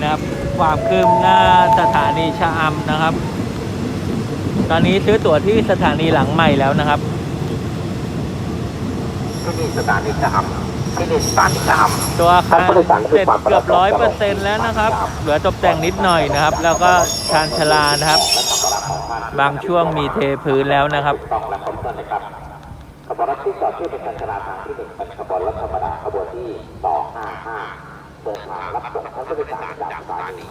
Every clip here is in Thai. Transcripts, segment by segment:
นะครับ ความคืบหน้าสถานีชะอำนะครับ ตอนนี้ซื้อตั๋วที่สถานีหลังใหม่แล้วนะครับที่นี่สถานีชะอำที่นี่สถานีชะอำตัวอาคารเสร็จเกือบร้อยเปอร์เซ็นต์แล้วนะครับ เหลือตกแต่งนิดหน่อยนะครับ แล้วก็ชานชาลานะครับ บางช่วงมีเทพื้นแล้วนะครับต้องและครบถ้วนนะครับขบวนรถที่จอดที่ประชันชราทางที่หนึ่งเป็นขบวนรถธรรมดาขบวนที่ต่อ55เดินทางรับส่งท่านผู้โดยสารจากสถานี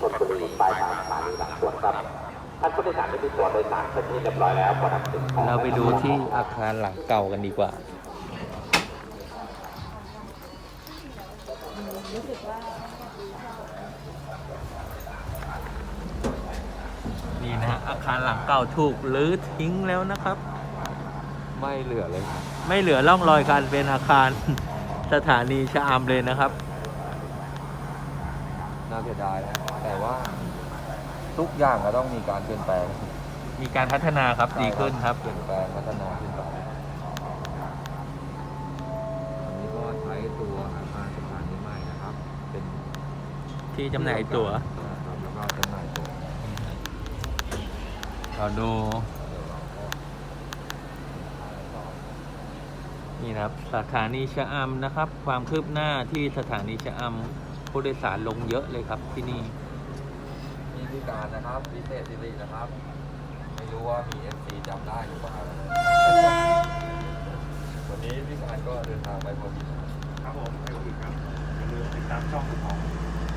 ธนบุรีปลายทางสถานีหลังสวนครับท่านผู้โดยสารได้มีตั๋วโดยสารเป็นที่เรียบร้อยแล้วพอนำถึงของเราไปดูที่อาคารหลังเก่ากันดีกว่านี่นะฮะอาคารหลังเก่าถูกรื้อทิ้งแล้วนะครับ ไม่เหลือเลย ไม่เหลือร่องรอยการเป็นอาคารสถานีชะอำเลยนะครับ น่าเสียดายนะแต่ว่าทุกอย่างก็ต้องมีการเปลี่ยนแปลงมีการพัฒนาครับดีขึ้นครับ เปลี่ยนแปลงพัฒนาขึ้นไปอันนี้ก็ใช้ตัวอาคารสถานีใหม่นะครับ เป็นที่จำหน่ายตั๋วนะครับแล้วก็จำหน่ายตั๋วเราดูเดี๋ยวเราก็นี่นะครับสถานีชะอำนะครับ ความคืบหน้าที่สถานีชะอำ ผู้โดยสารลงเยอะเลยครับที่นี่ มีพิการนะครับพิเศษสิรินะครับ ไม่รู้ว่ามีเอฟซีจำได้หรือเปล่าวันนี้พิการก็เดินทางไปพอดีครับผมไปอีกครับอย่าลืมติดตามช่องของ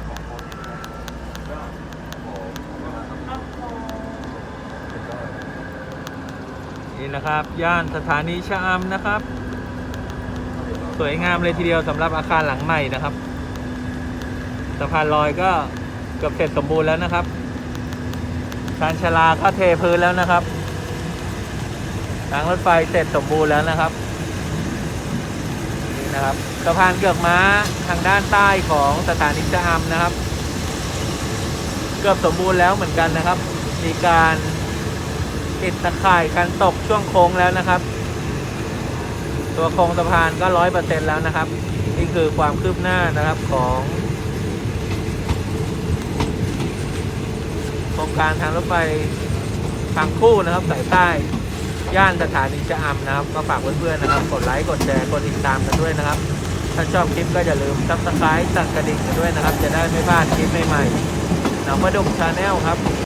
ของโค้ชด้วยก็โอ้โหก็นี่นะครับ ย่านสถานีชะอำนะครับ สวยงามเลยทีเดียวสำหรับอาคารหลังใหม่นะครับ สะพานลอยก็เกือบเสร็จสมบูรณ์แล้วนะครับชานชลาก็เทพื้นแล้วนะครับทางรถไฟเสร็จสมบูรณ์แล้วนะครับนี่นะครับสะพานเกือกม้าทางด้านใต้ของสถานีชะอำนะครับ เกือบสมบูรณ์แล้วเหมือนกันนะครับ มีการติดตะข่ายการตกช่วงโค้งแล้วนะครับ ตัวโครงสะพานก็ร้อยเปอร์เซ็นแล้วนะครับ นี่คือความคืบหน้านะครับของ การทางรถไฟทางคู่นะครับสายใต้ ย่านสถานีชะอำนะครับ ก็ฝากเพื่อนๆนะครับ กดไลค์กดแชร์กดติดตามกันด้วยนะครับ ถ้าชอบคลิปก็อย่าลืมซับสไครต์สั่นกระดิ่งกันด้วยนะครับ จะได้ไม่พลาดคลิปใหม่ๆหนองประดุกชาแนลครับ